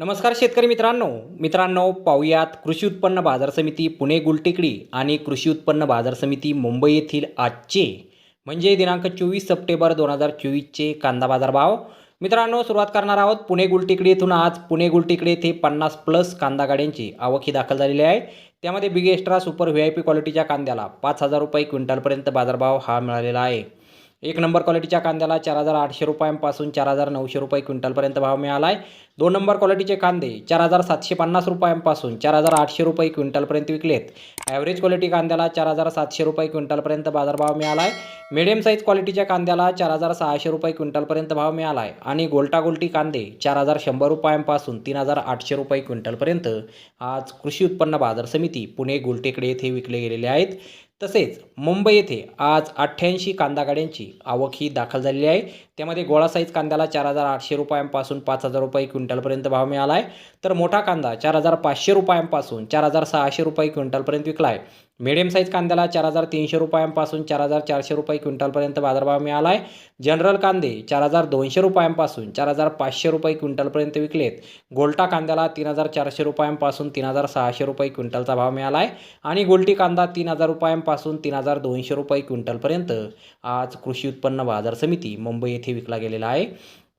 नमस्कार शेतकरी मित्रांनो. मित्रांनो पाहुयात कृषी उत्पन्न बाजार समिती पुणे गुलटेकडी आणि कृषी उत्पन्न बाजार समिती मुंबई येथील आजचे म्हणजे दिनांक चोवीस सप्टेंबर दोन हजार चोवीसचे कांदा बाजार भाव मित्रांनो सुरुवात करणार आहोत पुणे गुलटेकडी येथून. आज पुणे गुलटेकडी येथे पन्नास प्लस कांदा गाड्यांची आवक ही दाखल झालेली आहे. त्यामध्ये big extra super V I P क्वालिटीच्या कांद्याला पाच हजार रुपये क्विंटलपर्यंत बाजारभाव हा मिळालेला आहे. एक नंबर क्वालिटीच्या कांद्याला चार हजार आठशे रुपयांपासून चार हजार नऊशे रुपये क्विंटलपर्यंत भाव मिळाला आहे दोन नंबर क्वालिटीचे कांदे चार हजार सातशे पन्नास रुपयांपासून चार हजार आठशे रुपये क्विंटलपर्यंत विकलेत. ॲव्हरेज क्वालिटी कांद्याला चार हजार सातशे रुपये क्विंटलपर्यंत बाजारभाव मिळाला आहे मिडियम साईज क्वालिटीच्या कांद्याला चार हजार सहाशे रुपये क्विंटलपर्यंत भाव मिळाला आहे आणि गोल्टा गोल्टी कांदे चार हजार शंभर रुपयांपासून तीन हजार आठशे रुपये क्विंटलपर्यंत आज कृषी उत्पन्न बाजार समिती पुणे गोलटेकडे येथे विकले गेलेले आहेत. तसेच मुंबई येथे आज अठ्ठ्याऐंशी कांदा गाड्यांची आवक ही दाखल झालेली आहे. त्यामध्ये गोळा साईज कांद्याला चार हजार आठशे रुपयांपासून पाच हजार रुपये क्विंटलपर्यंत भाव मिळाला आहे. तर मोठा कांदा चार हजार पाचशे रुपयांपासून चार हजार सहाशे रुपये क्विंटलपर्यंत विकला आहे. मिडियम साईज कांद्याला चार हजार तीनशे रुपयांपासून चार हजार चारशे रुपये क्विंटलपर्यंत बाजारभाव मिळाला आहे जनरल कांदे चार हजार दोनशे रुपयांपासून चार हजार पाचशे रुपये क्विंटलपर्यंत विकलेत. गोल्टा कांद्याला तीन हजार चारशे रुपयांपासून तीन हजार सहाशे रुपये क्विंटलचा भाव मिळाला आहे आणि गोल्टी कांदा तीन हजार रुपयांपासून तीन हजार दोनशे रुपये क्विंटलपर्यंत आज कृषी उत्पन्न बाजार समिती मुंबई येथे विकला गेलेला आहे.